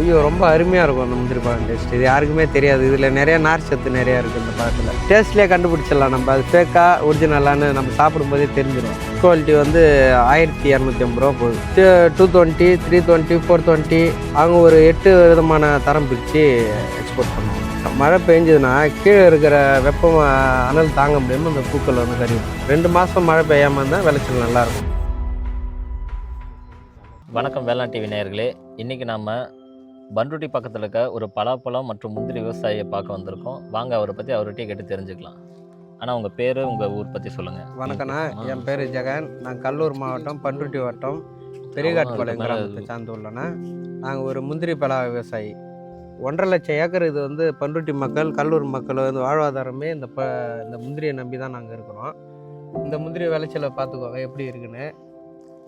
ஐயோ ரொம்ப அருமையாக இருக்கும் அந்த முந்திரி பழம் டேஸ்ட் இது யாருக்குமே தெரியாது. இதில் நிறைய நார் சத்து நிறையா இருக்குது இந்த பழத்தில். டேஸ்ட்லேயே கண்டுபிடிச்சிடலாம் நம்ம. அது ஃபேக்காக ஒரிஜினலான்னு நம்ம சாப்பிடும்போதே தெரிஞ்சிடும் குவாலிட்டி வந்து ஆயிரத்தி இரநூத்தி ஐம்பது ரூபா போகுது. Two twenty three twenty four twenty அவங்க ஒரு எட்டு விதமான தரம் பிரித்து எக்ஸ்போர்ட் பண்ணுவோம் மழை பெஞ்சதுன்னா கீழே இருக்கிற வெப்பம் அனல் தாங்க முடியாமல் அந்த பூக்கள் வந்து கறியும் ரெண்டு மாதம் மழை பெய்யாமல் இருந்தால் விளைச்சல் நல்லாயிருக்கும் வணக்கம் வேளாண் டிவி நேயர்களே. இன்றைக்கி நாம் பண்ருட்டி பக்கத்தில் இருக்க ஒரு பலாப்பழம் மற்றும் முந்திரி விவசாயியை பார்க்க வந்திருக்கோம். வாங்க அவரை பற்றி அவர்கிட்டயே கேட்டு தெரிஞ்சுக்கலாம். ஆனால் உங்கள் பேர் உங்கள் ஊர் பற்றி சொல்லுங்கள் வணக்கண்ணா என் பேர் ஜெகன். நான் கல்லூர் மாவட்டம் பண்ருட்டி வட்டம் பெரியகாட்டுப்பாளையம் கிராமத்தை சார்ந்துள்ளேண்ணா நாங்கள் ஒரு முந்திரி பலா விவசாயி. ஒன்றரை லட்சம் ஏக்கர் இது வந்து பண்ருட்டி மக்கள் கல்லூர் மக்கள் வந்து வாழ்வாதாரமே இந்த ப இந்த முந்திரியை நம்பி தான் நாங்கள் இருக்கிறோம். இந்த முந்திரி விளைச்சலை பார்த்துக்கோங்க எப்படி இருக்குன்னு.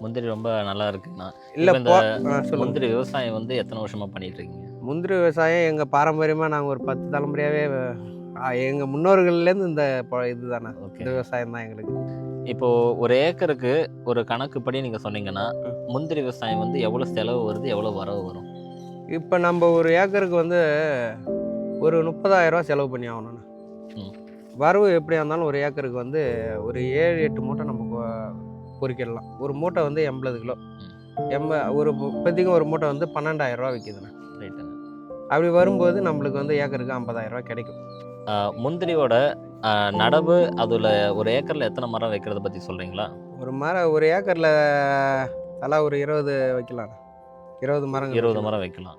முந்திரி ரொம்ப நல்லா இருக்குங்கண்ணா இல்லை இந்த முந்திரி விவசாயம் வந்து எத்தனை வருஷமாக பண்ணிட்டு இருக்கீங்க முந்திரி விவசாயம் எங்கள் பாரம்பரியமாக நாங்கள் ஒரு பத்து தலைமுறையாகவே எங்கள் முன்னோர்கள்லேருந்து இந்த இதுதானே இந்த விவசாயம் தான் எங்களுக்கு. இப்போது ஒரு ஏக்கருக்கு ஒரு கணக்குப்படி நீங்கள் சொன்னீங்கன்னா. முந்திரி விவசாயம் வந்து எவ்வளோ செலவு வருது எவ்வளோ வரவு வரும்? இப்போ நம்ம ஒரு ஏக்கருக்கு வந்து ஒரு முப்பதாயிரம் ரூபாய் செலவு பண்ணி ஆகணும்ண்ணா. வரவு எப்படியா இருந்தாலும் ஒரு ஏக்கருக்கு வந்து ஒரு ஏழு எட்டு மூட்டை நம்ம பொறிக்கிடலாம். ஒரு மூட்டை வந்து எண்பது கிலோ. எம்ப ஒரு இப்போதைக்கு ஒரு மூட்டை வந்து பன்னெண்டாயிரம் ரூபா விற்கிதுண்ணா ரைட்டுங்க அப்படி வரும்போது நம்மளுக்கு வந்து ஏக்கருக்கு ஐம்பதாயிரம் ரூபாய் கிடைக்கும். முந்திரியோட நடவு அதில் ஒரு ஏக்கரில் எத்தனை மரம் வைக்கிறத பற்றி சொல்கிறீங்களா ஒரு மரம் ஒரு ஏக்கரில் தலா ஒரு இருபது வைக்கலாம் இருபது மரம் இருபது மரம் வைக்கலாம்.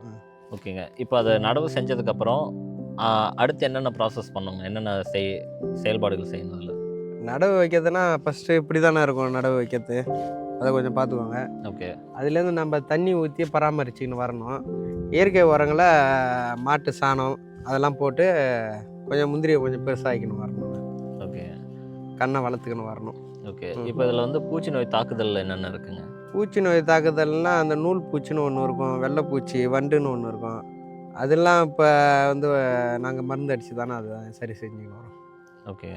ஓகேங்க. இப்போ அதை நடவு செஞ்சதுக்கப்புறம் அடுத்து என்னென்ன ப்ராசஸ் பண்ணுங்க? என்னென்ன செய் செயல்பாடுகள் செய்யணும் அதில்? நடவு வைக்கிறதுனா ஃபஸ்ட்டு இப்படி தானே இருக்கும் நடவு வைக்கிறது. அதை கொஞ்சம் பார்த்துக்கோங்க. ஓகே. அதுலேருந்து நம்ம தண்ணி ஊற்றி பராமரிச்சுக்கின்னு வரணும். இயற்கை உரங்களை மாட்டு சாணம் அதெல்லாம் போட்டு கொஞ்சம் முந்திரியை கொஞ்சம் பெருசாகிக்கணும் வரணும். ஓகே. கண்ணை வளர்த்துக்கணும் வரணும். ஓகே. இப்போ இதில் வந்து பூச்சி நோய் தாக்குதல் என்னென்ன இருக்குங்க? பூச்சி நோய் தாக்குதல்னா அந்த நூல் பூச்சின்னு ஒன்று இருக்கும் வெள்ளைப்பூச்சி வண்டுன்னு ஒன்று இருக்கும். அதெல்லாம் இப்போ வந்து நாங்கள் மருந்து அடித்து தானே அதை சரி செஞ்சுக்கணும் ஓகே.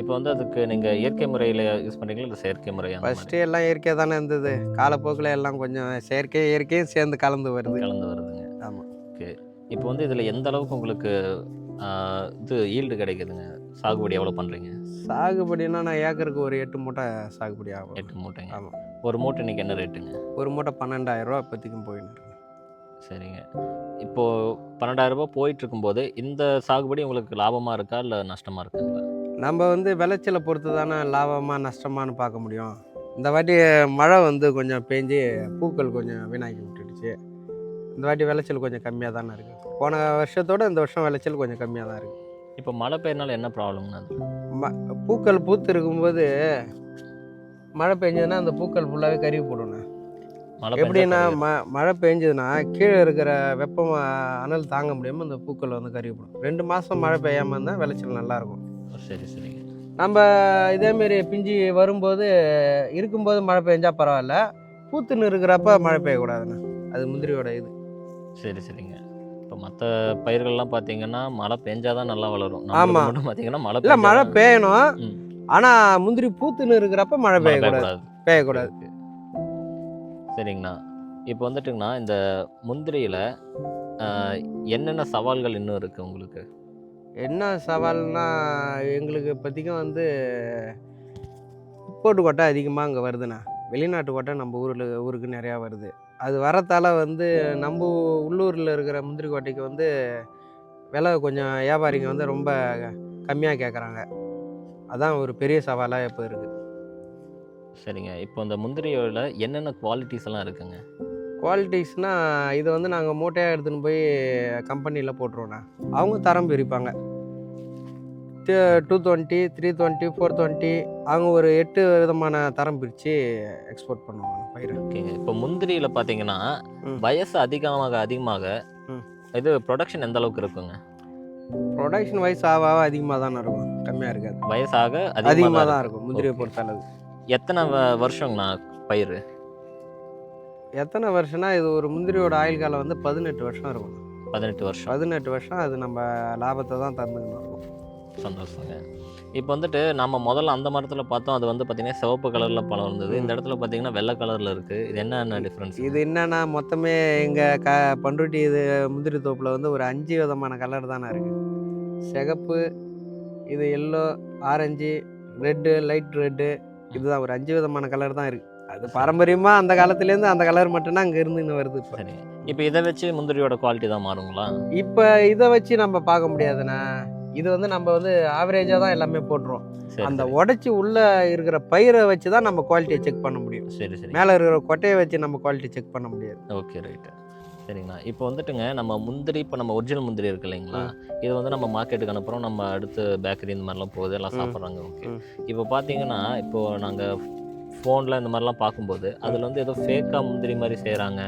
இப்போ வந்து அதுக்கு நீங்கள் இயற்கை முறையில் யூஸ் பண்ணுறீங்களா இல்லை செயற்கை முறையாக ஃபஸ்ட்டு எல்லாம் இயற்கையாக தானே இருந்தது. காலப்போக்கில் எல்லாம் கொஞ்சம் செயற்கை இயற்கையும் சேர்ந்து கலந்து வருது. கலந்து வருதுங்க. ஆமாம் ஓகே. இப்போ வந்து இதில் எந்த அளவுக்கு உங்களுக்கு இது ஈல்டு கிடைக்குதுங்க? சாகுபடி எவ்வளோ பண்ணுறீங்க சாகுபடினா நான் ஏக்கருக்கு ஒரு எட்டு மூட்டை சாகுபடி ஆகும். எட்டு மூட்டைங்க. ஆமாம் ஒரு மூட்டை இன்னைக்கு என்ன ரேட்டுங்க? ஒரு மூட்டை பன்னெண்டாயிரம் ரூபா இப்போதைக்கும் போயின்னு சரிங்க. இப்போது பன்னெண்டாயிரம் ரூபாய் போயிட்டு இருக்கும்போது இந்த சாகுபடி உங்களுக்கு லாபமாக இருக்கா? இல்லை நஷ்டமாக இருக்குங்களா? நம்ம வந்து விளைச்சலை பொறுத்து தானே லாபமாக நஷ்டமானு பார்க்க முடியும். இந்த வாட்டி மழை வந்து கொஞ்சம் பேஞ்சு பூக்கள் கொஞ்சம் வீணாக்கி விட்டுடுச்சு. இந்த வாட்டி விளைச்சல் கொஞ்சம் கம்மியாக தானே இருக்குது போன வருஷத்தோட இந்த வருஷம் விளைச்சல் கொஞ்சம் கம்மியாக தான் இருக்குது இப்போ மழை பெய்யறனால என்ன ப்ராப்ளம்னா ம பூக்கள் பூத்து இருக்கும்போது மழை பெஞ்சதுன்னா அந்த பூக்கள் ஃபுல்லாகவே கருவி பெஞ்சா எப்படின்னா. ம மழை பெஞ்சதுன்னா கீழே இருக்கிற வெப்பம் அனல் தாங்க முடியாமல் அந்த பூக்கள் வந்து கருவி போடும். ரெண்டு மாதம் மழை பெய்யாமல் இருந்தால் விளைச்சல் நல்லாயிருக்கும் சரி சரிங்க நம்ம இதேமாரி பிஞ்சு வரும்போது இருக்கும்போது மழை பெஞ்சா பரவாயில்ல. பூத்துன்னு இருக்கிறப்ப மழை பெய்யக்கூடாதுண்ணே. அது முந்திரியோட இது. சரி சரிங்க. இப்போ மற்ற பயிர்கள்லாம் பார்த்தீங்கன்னா மழை பெஞ்சாதான் நல்லா வளரும். ஆமா. நம்மளுக்கு மட்டும் பார்த்தீங்கன்னா மழை இல்லை மழை பெய்யணும். ஆனால் முந்திரி பூத்துன்னு இருக்கிறப்ப மழை பெய்யக்கூடாது. பெய்யக்கூடாது. சரிங்கண்ணா. இப்போ வந்துட்டுங்கண்ணா இந்த முந்திரியில் என்னென்ன சவால்கள் இன்னும் இருக்குது உங்களுக்கு? என்ன சவால்னா எங்களுக்கு இப்போதைக்கும் வந்து போட்டு கொட்டை அதிகமாக அங்கே வருதுண்ணா. வெளிநாட்டு கொட்டை நம்ம ஊரில் ஊருக்கு நிறையா வருது. அது வரத்தால் வந்து நம்ம உள்ளூரில் இருக்கிற முந்திரி கொட்டைக்கு வந்து விலை கொஞ்சம் வியாபாரிங்க வந்து ரொம்ப கம்மியாக கேட்குறாங்க அதான் ஒரு பெரிய சவாலாக இப்போ இருக்குது சரிங்க. இப்போ இந்த முந்திரியோட என்னென்ன குவாலிட்டிஸ் எல்லாம் இருக்குங்க? குவாலிட்டிஸ்னால் இது வந்து நாங்கள் மூட்டையாக எடுத்துன்னு போய் கம்பெனியில் போட்டுருவோண்ணா. அவங்க தரம் பிரிப்பாங்க. Two twenty three twenty four twenty அவங்க ஒரு எட்டு விதமான தரம் பிரித்து எக்ஸ்போர்ட் பண்ணுவாங்க பயிரை. ஓகேங்க இப்போ முந்திரியில் பார்த்தீங்கன்னா. வயசு அதிகமாக அதிகமாக. இது ப்ரொடக்ஷன் எந்த அளவுக்கு இருக்குங்க? ப்ரொடக்ஷன் வைஸ் ஆக ஆக அதிகமாக தானே இருக்கும். கம்மியாக இருக்காது. வயசாக அதிகமாக தான் இருக்கும். முந்திரியை. பொறுத்த அளவு எத்தனை வருஷங்கண்ணா பயிர்? எத்தனை வருஷம்னா இது ஒரு முந்திரியோட ஆயுள் காலம் வந்து பதினெட்டு வருஷம் இருக்கும். பதினெட்டு வருஷம். பதினெட்டு வருஷம் அது நம்ம லாபத்தை தான் தந்துக்கணும் இருக்கும். சந்தோஷங்க. இப்போ வந்துட்டு நம்ம முதல்ல அந்த மரத்தில் பார்த்தோம் அது வந்து பார்த்தீங்கன்னா சிவப்பு கலரில் பழம் இருந்தது. இந்த இடத்துல பார்த்தீங்கன்னா வெள்ளை கலரில் இருக்குது இது என்ன டிஃப்ரென்ஸ் இது என்னன்னா மொத்தமே எங்கள் க பண்ருட்டி இது முந்திரி தோப்பில் வந்து ஒரு அஞ்சு விதமான கலர் தானே இருக்குது சிகப்பு இது yellow orange red light red இதுதான் ஒரு அஞ்சு விதமான கலர் தான் இருக்குது அது பாரம்பரியமாக அந்த காலத்துலேருந்து அந்த கலர் மட்டும்தான் அங்கே இருந்து வருது இப்போ. சரி. இப்போ இதை வச்சு முந்திரியோட குவாலிட்டி தான் மாறுங்களா? இப்போ இதை வச்சு நம்ம பார்க்க முடியாதுண்ணா. இது வந்து நம்ம வந்து ஆவரேஜாக தான் எல்லாமே போட்டுருவோம். அந்த. உடைச்சி உள்ளே இருக்கிற பயிரை வச்சு தான் நம்ம குவாலிட்டியை செக் பண்ண முடியும். சரி சரி. மேலே இருக்கிற கொட்டையை வச்சு நம்ம குவாலிட்டி செக் பண்ண முடியாது. ஓகே ரைட்டு சரிங்கண்ணா இப்போ வந்துட்டுங்க நம்ம முந்திரி இப்போ நம்ம ஒரிஜினல் முந்திரி இருக்கு இல்லைங்களா? இது வந்து நம்ம மார்க்கெட்டுக்கு அனுப்புகிறோம் நம்ம அடுத்து பேக்கரி இந்த மாதிரிலாம் போகுது எல்லாம். சாப்பிட்றாங்க. ஓகே. இப்போ பார்த்தீங்கன்னா இப்போ நாங்கள் ஃபோனில் இந்த மாதிரிலாம் பார்க்கும்போது அதில் வந்து ஏதோ ஃபேக்காக முந்திரி மாதிரி செய்கிறாங்க.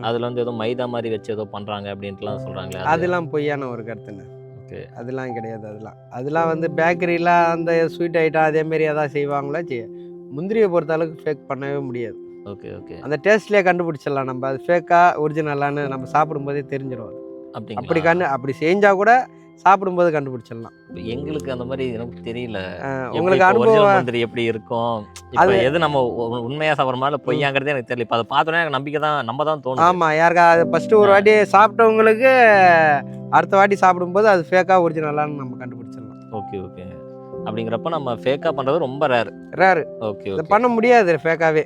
அதில் வந்து ஏதோ மைதா மாதிரி வச்சு ஏதோ பண்ணுறாங்க அப்படின்ட்டுலாம் சொல்கிறாங்களே அது? அதெல்லாம் பொய்யான ஒரு கருத்துண்ணே. ஓகே. அதெல்லாம் கிடையாது அதெல்லாம். அதெல்லாம் வந்து பேக்கரியில் அந்த ஸ்வீட் ஐட்டம் அதேமாரி எதாவது செய்வாங்களா? செய்ய முந்திரியை பொறுத்த அளவுக்கு ஃபேக் பண்ணவே முடியாது. Okay okay. அந்த டேஸ்ட்லேயே கண்டுபிடிச்சிடலாம் நம்ம. அது ஃபேக்கா ஒரிஜினலான்னு நம்ம சாப்பிடும்போதே தெரிஞ்சிடும். அப்படி அப்படிங்களா? கண்டு அப்படி செஞ்சால் கூட சாப்பிடும்போது கண்டுபிடிச்சிடலாம். எங்களுக்கு அந்த மாதிரி எனக்கு தெரியல. உங்களுக்கு அனுபவம் எப்படி இருக்கும்? அது- எது நம்ம உ- உண்மையா சாப்பிட்றோமா இல்லை பொய்யாங்கிறதே எனக்கு தெரியல. இப்போ அதை பார்த்தோன்னே எனக்கு நம்பிக்கை தான் நம்ம தான் தோணும் ஆமாம் யாருக்கா அது ஃபஸ்ட்டு ஒரு. வாட்டி சாப்பிட்டவங்களுக்கு அடுத்த வாட்டி சாப்பிடும்போது அது ஃபேக்கா ஒரிஜினலான்னு நம்ம கண்டுபிடிச்சிடலாம். Okay okay. அப்படிங்கிறப்ப நம்ம ஃபேக்காக பண்ணுறது ரொம்ப ரேர் ரேரு ஓகே ஓகே. பண்ண முடியாது ஃபேக்காவே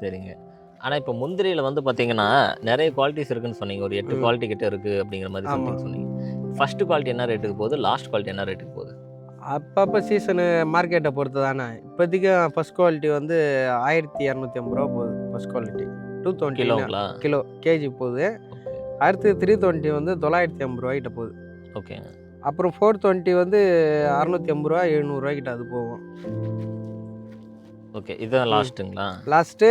சரிங்க. ஆனால் இப்போ முந்திரியில் வந்து பார்த்தீங்கன்னா நிறைய குவாலிட்டிஸ் இருக்குன்னு சொன்னீங்க. ஒரு எட்டு. குவாலிட்டி கிட்ட இருக்குது அப்படிங்கிற மாதிரி சொன்னீங்க. ஃபர்ஸ்ட் குவாலிட்டி என்ன ரேட்டுக்கு போகுது? லாஸ்ட் குவாலிட்டி என்ன ரேட்டுக்கு போகுது? அப்பப்போ சீசனு மார்க்கெட்டை பொறுத்து தானே. இப்போதைக்கு ஃபஸ்ட் குவாலிட்டி வந்து ஆயிரத்தி இரநூத்தி ஐம்பது ரூபா போகுது ஃபஸ்ட் குவாலிட்டி டூ டுவெண்ட்டி கிலோங்களா கிலோ கேஜி போகுது. அடுத்து த்ரீ டுவெண்ட்டி வந்து தொள்ளாயிரத்தி ஐம்பது ரூபாய்கிட்ட போகுது. ஓகேங்க அப்புறம் ஃபோர் டுவெண்ட்டி வந்து அறநூற்றி ஐம்பது ரூபா எழுநூறுவாய்க்கிட்ட அது போகும். ஓகே இதுதான் லாஸ்ட்டுங்களா லாஸ்ட்டு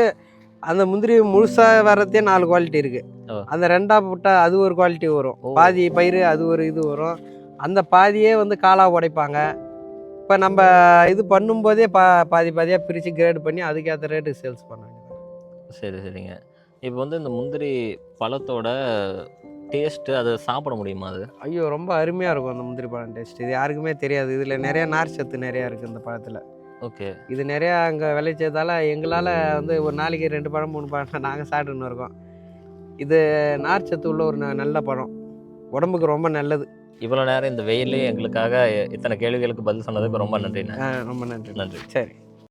அந்த முந்திரி முழுசாக வர்றதே நாலு குவாலிட்டி இருக்குது. அந்த ரெண்டா போட்டால் அது ஒரு குவாலிட்டி வரும். பாதி பயிர் அது ஒரு இது வரும். அந்த பாதியே வந்து காலா உடைப்பாங்க. இப்போ நம்ம இது பண்ணும்போதே பா பாதி பாதியாக பிரித்து கிரேட் பண்ணி அதுக்கேற்ற ரேட்டுக்கு சேல்ஸ் பண்ண சரி சரிங்க. இப்போ வந்து இந்த முந்திரி பழத்தோட டேஸ்ட்டு அதை சாப்பிட முடியுமா அது? ஐயோ ரொம்ப அருமையாக இருக்கும் அந்த முந்திரி பழம் டேஸ்ட் இது யாருக்குமே தெரியாது. இதில் நிறைய நார் சத்து நிறையா இருக்குது இந்த பழத்தில். ஓகே. இது நிறையா அங்கே விளைச்சதால எங்களால் வந்து ஒரு நாளைக்கு ரெண்டு பழம் மூணு பழம் நாங்கள் சாப்பிட்டுன்னு இருக்கோம். இது நார் சத்து உள்ள ஒரு ந- நல்ல பழம். உடம்புக்கு ரொம்ப நல்லது. இவ்வளோ நேரம் இந்த வெயிலே எங்களுக்காக இத்தனை கேள்விகளுக்கு பதில் சொன்னதுக்கு ரொம்ப நன்றிண்ணே. ஆ, ரொம்ப நன்றி. நன்றி. சரி.